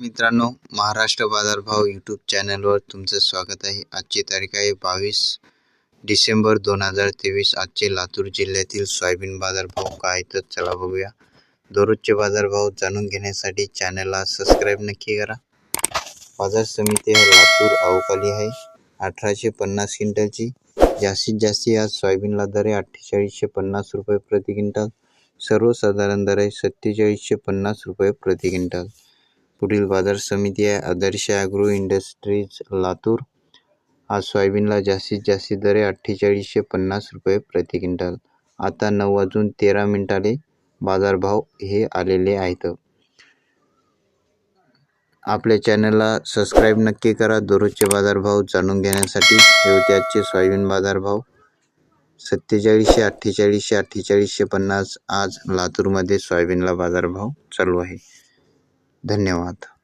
मित्रांनो महाराष्ट्र बाजारभाव यूट्यूब चॅनलवर तुमचं स्वागत आहे. आजची तारीख आहे बावीस डिसेंबर दोन हजार तेवीस. आजचे लातूर जिल्ह्यातील सोयाबीन बाजारभाव काय तर चला बघूया. दररोजचे बाजारभाव जाणून घेण्यासाठी चॅनलला सबस्क्राईब नक्की करा. बाजार समिती लातूर अवकाली आहे. अठराशे पन्नास क्विंटलची. जास्तीत जास्त आज सोयाबीनला दर आहे अठ्ठेचाळीसशे पन्नास रुपये प्रति क्विंटल. सर्वसाधारण दर आहे सत्तेचाळीसशे पन्नास रुपये प्रति क्विंटल. पुढील बाजार समिती आहे. Adarsh agro industries Latur. आज सोयाबीनला जास्तीत जास्त दर आहे अठ्ठेचाळीसशे पन्नास रुपये प्रति क्विंटल. आता नऊ वाजून तेरा मिनिटाले बाजारभाव हे आलेले आहेत. आपल्या चॅनलला सबस्क्राईब नक्की करा. दररोजचे बाजारभाव जाणून घेण्यासाठी हे होते आजचे सोयाबीन बाजारभाव सत्तेचाळीसशे अठ्ठेचाळीसशे अठ्ठेचाळीसशे पन्नास. आज लातूरमध्ये सोयाबीनला बाजारभाव चालू आहे. धन्यवाद.